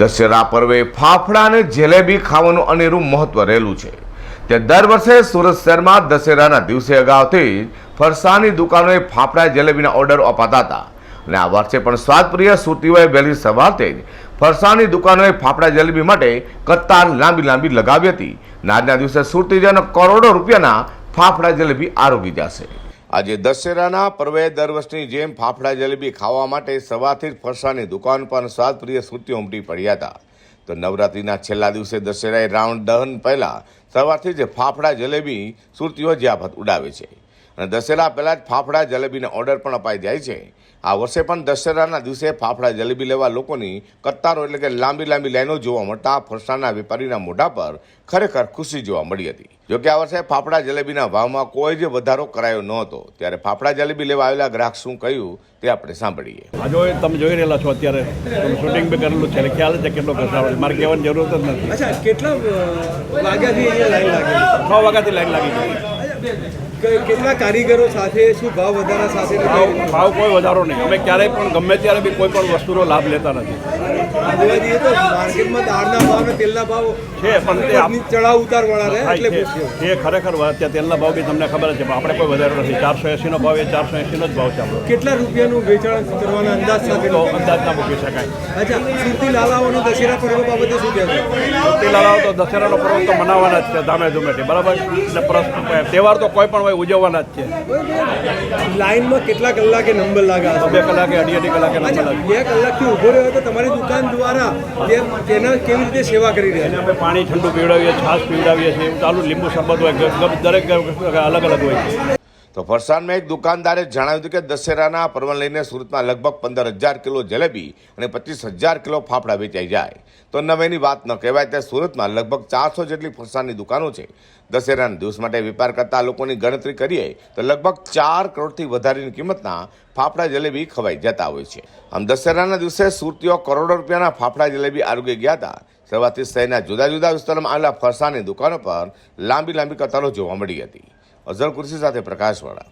દશેરા પર્વે ફાફડા અને જલેબી ખાવાનું અનેરું મહત્વ રહેલું છે. તે દર વર્ષે સુરત શહેરમાં દશેરાના દિવસે અગાઉથી જ ફરસાણની દુકાનોએ ફાફડા, જલેબીના ઓર્ડર અપાતા હતા. અને આ વર્ષે પણ સ્વાદપ્રિય સુરતીઓએ વહેલી સવારથી જ ફરસાણની દુકાનોએ ફાફડા, જલેબી માટે કતાર લાંબી લાંબી લગાવી હતી. અને આજના દિવસે સુરતીજનો કરોડો રૂપિયાના ફાફડા, જલેબી આરોગી જશે. આજે દશેરાના પર્વે દર વર્ષની જેમ ફાફડા જલેબી ખાવા માટે સવારથી જ ફરસાની દુકાન પર સ્વાદપ્રિય સુરતીઓ ઉમટી પડ્યા હતા. તો નવરાત્રીના છેલ્લા દિવસે દશેરાએ રાઉન્ડ દહન પહેલા સવારથી જ ફાફડા જલેબી સુરતીઓ જ્યાફત ઉડાવે છે. અને દશેરા પહેલાં જ ફાફડા જલેબીના ઓર્ડર પણ અપાઈ જાય છે. આ વર્ષે પણ દશેરાના દિવસે ફાફડા જલેબી લેવા લોકોની કતારો એટલે કે લાંબી લાંબી લાઈનો જોવા મળતા ફરસાણના વેપારીના મોઢા પર ખરેખર ખુશી જોવા મળી હતી. જોકે આ વર્ષે ફાફડા જલેબીના ભાવમાં કોઈ જ વધારો કરાયો નહોતો. ત્યારે ફાફડા જલેબી લેવા આવેલા ગ્રાહક શું કહ્યું તે આપણે સાંભળીએ. આ જો તમે જોઈ રહેલા છો અત્યારે શૂટિંગ બી કરેલું છે ખ્યાલ છે કેટલો ઘસારો મારે કહેવાની જરૂર જ નથી. અચ્છા કેટલા વાગ્યાથી લાઈન લાગેલી છ વાગ્યાથી લાઈન લાગી કેટલા કારીગરો સાથે શું ભાવ વધારા સાથે ભાવ ભાવ કોઈ વધારો નહીં. અમે ક્યારેય પણ ગમે ત્યારે બી કોઈ પણ વસ્તુનો લાભ લેતા નથી. માર્કેટમાં ભાવ અને તેલના ભાવ છે પણ તે ચડાવ ઉતાર વાળા એટલે એ ખરેખર ત્યાં તેલના ભાવ બી તમને ખબર છે આપણે કોઈ વધારો નથી. ચારસો એંસીનો ભાવ એ ચારસો એંસીનો જ ભાવ છે આપણો. કેટલા રૂપિયાનું વેચાણ કરવાના અંદાજ સાથે અંદાજ ના મૂકી શકાય. અચ્છા સુરતી લાલાઓનું દશેરા પર્વ બાબતે શું તે લાલાઓ તો દશેરાનો પર્વ તો મનાવવાના જ છે ધામે ધૂમેથી બરાબર? એટલે તહેવાર તો કોઈ પણ હોય ઉજવવાના જ છે. લાઈનમાં કેટલા કલાકે નંબર લાગ્યા? બે કલાકે અઢી અઢી કલાકે નંબર અચ્છા લાગે. બે કલાકથી ઊભો રહ્યો તો તમારી દુકાન દ્વારા તેના કેવી રીતે સેવા કરી રહ્યા એને અમે પાણી ઠંડુ પીવડાવીએ છાશ પીવડાવીએ છીએ ચાલુ લીંબુ શરબત હોય દરેક અલગ અલગ હોય છે. તો ફરસાણમાં એક દુકાનદારે જણાવ્યું હતું કે દશેરાના પર્વ લઈને સુરતમાં લગભગ પંદર હજાર કિલો જલેબી અને પચીસ હજાર કિલો ફાફડા વેચાઈ જાય. તો નવેની વાત ન કહેવાય તે સુરતમાં લગભગ ચારસો જેટલી ફરસાણની દુકાનો છે. દશેરાના દિવસ માટે વેપાર કરતા લોકોની ગણતરી કરીએ તો લગભગ ચાર કરોડથી વધારેની કિંમતના ફાફડા જલેબી ખવાઈ જતા હોય છે. આમ દશેરાના દિવસે સુરતીઓ કરોડો રૂપિયાના ફાફડા જલેબી આરોગ્ય ગયા હતા. સવારથી શહેરના જુદા જુદા વિસ્તારોમાં આવેલા ફરસાણની દુકાનો પર લાંબી લાંબી કતારો જોવા મળી હતી. અઝર કુર્સી સાથે પ્રકાશવાળા